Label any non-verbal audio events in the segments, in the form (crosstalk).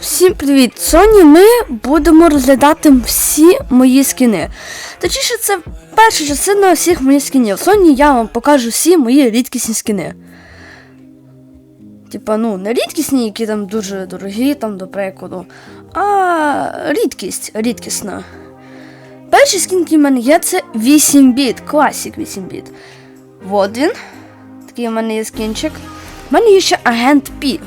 Всім привіт! Сьогодні ми будемо розглядати всі мої скіни. Точніше, це перша частина всіх моїх скінів. Сьогодні я вам покажу всі мої рідкісні скіни. Типа, ну, не рідкісні, які там дуже дорогі, там, до прикладу, а рідкість, рідкісна. Перший скін, який в мене є, це 8 біт, класік 8 біт. Вот він. Такий у мене є скінчик. У мене є ще агент Пі.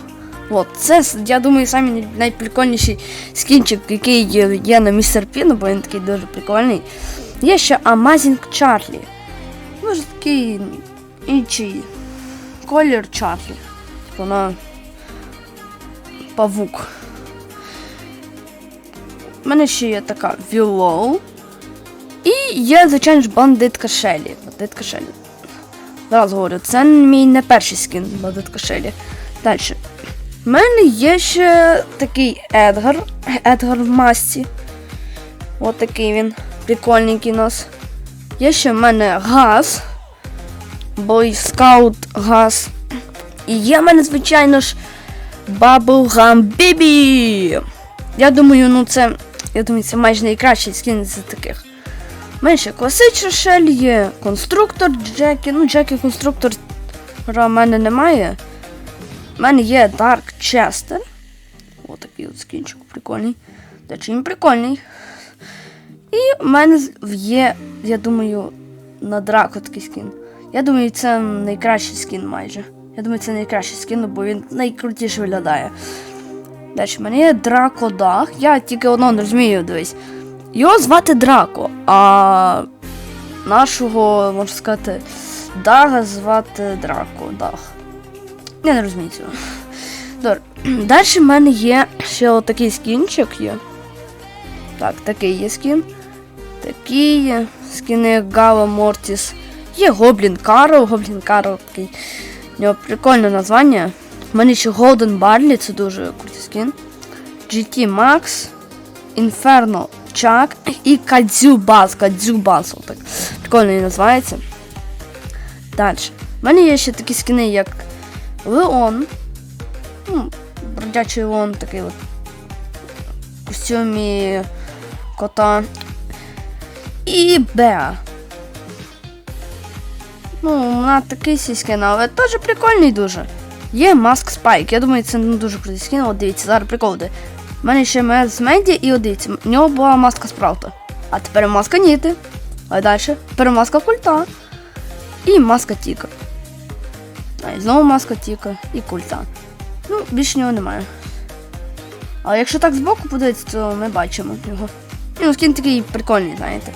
От, це, я думаю, самий найприкольніший скінчик, який є, на містер Пі, ну, бо він такий дуже прикольний. Є ще Amazing Charlie. Може такий інший колір Чарлі. Вона павук. У мене ще є така Willow. І є, звичайно ж, бандитка Шелі. Бандитка Шелі. Зараз говорю, це мій не перший скін бандитка Шелі. Далі. У мене є ще такий Едгар. Едгар в масці. От такий він. Прикольненький у нас. Є ще в мене газ. Бойскаут газ. І є в мене, звичайно ж, Bubblegum Baby. Я думаю, ну це. Я думаю, це майже найкращий скін з таких. У мене класична шель є, конструктор Джекі. Ну, Джекі конструктор в мене немає. У мене є Dark Chester. Ось такий от скінчик прикольний. Та чи прикольний. І в мене є, я думаю, на драку такий скін. Я думаю, це найкращий скін майже. Я думаю, це найкращий скін, бо він найкрутіше виглядає. Далі, в мене є Драко Дах. Я тільки одного не розумію, дивись. Його звати Драко, а нашого, можна сказати, Дага звати Драко Дах. Я не розумію цього. Добре. Далі в мене є ще отакий скінчик є. Так, такий є скін. Такий є. Скіни Гава Мортіс. Є Гоблін Карл. Гоблін Карл такий. У нього прикольне названня. У мене ще Golden Barley, це дуже крутий скін. GT Max, Inferno Chuck і Кадзю Баз. Кадзю Отак. Прикольно він називається. Далі. У мене є ще такі скіни, як Леон. Ну, бродячий Леон такий от. В костюмі кота. І Беа. Ну, вона такий сій скин, але теж прикольний дуже. Є Маск Спайк. Я думаю, це не дуже крутий скін. От дивіться, зараз прикол буде. У мене ще Мез Меді і от дивіться, в нього була маска спраута. А тепер маска Ніти. А далі. Тепер маска культа. І маска Тіка. А, знову маска Тіка і культа. Ну, більше нього немає. Але якщо так збоку подивитися, то ми бачимо його. Ну, скін такий прикольний, знаєте.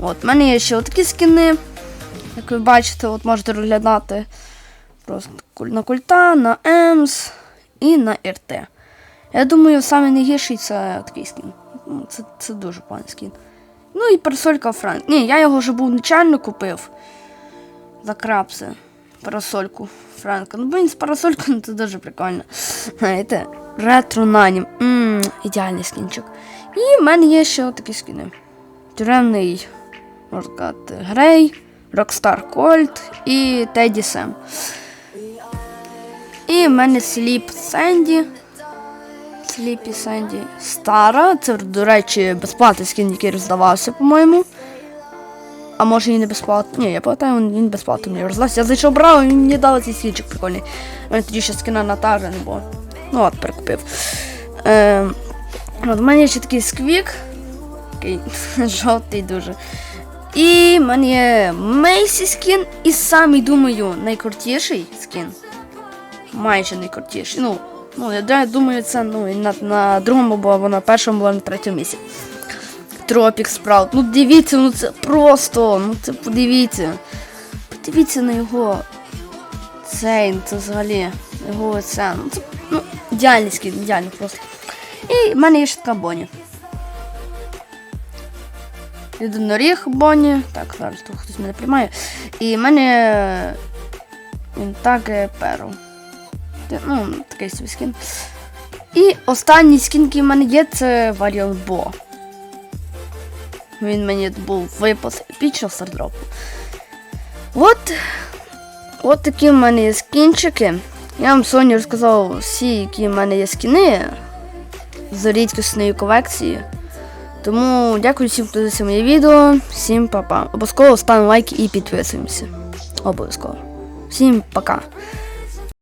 От, в мене є ще отакі скіни. Як ви бачите, от можете розглядати просто на культа, на Емс і на РТ. Я думаю, саме найгірший це такий скін. Ну, Це, це дуже поганий скін. Ну і парасолька Франк. Ні, я його вже був нечайно купив. За крапси. Парасольку Франка. Ну, блін, з парасолькою це (laughs) дуже прикольно. (laughs) Знаєте, ретро нанім. Ммм, ідеальний скінчик. І в мене є ще отакі скіни. Тюремний, можна сказати, Грей, Rockstar Colt і Теді Сем. І в мене Сліп Сенді. Сліпі Сенді. Стара. Це, до речі, безплатний скін, який роздавався, по-моєму. А може і не безплатно. Ні, я пам'ятаю, він, безплатно мені роздався. Я зайшов брав, і мені дав цей скінчик прикольний. У мене тоді ще скіна на Тара не. Ну от, перекупив. Е, от, у мене ще такий сквік. Такий (laughs) жовтий дуже. І в мене є Мейсі скін. І самий, думаю, найкрутіший скін. Майже найкрутіший. Ну, ну я думаю, це ну, на, на другому, бо на першому була на третьому місці. Тропік Спраут. Ну дивіться, ну це просто. Ну це подивіться. Подивіться на його цей, ну, це взагалі. Його оце. Ну це ну, ідеальний скін, ідеальний просто. І в мене є ще така Боні. Єдиноріг Боні. Так, зараз тут хтось мене приймає. І в мене він так перо. Ну, такий собі скін. І останній скін, який в мене є, це Варіон Бо. Він мені був випас епічного стардропу. От. От такі в мене є скінчики. Я вам сьогодні розказав всі, які в мене є скіни з рідкісної колекції. Тому дякую всім, хто дивився моє відео. Всім па-па. Обов'язково ставимо лайк і підписуємося. Обов'язково. Всім пока.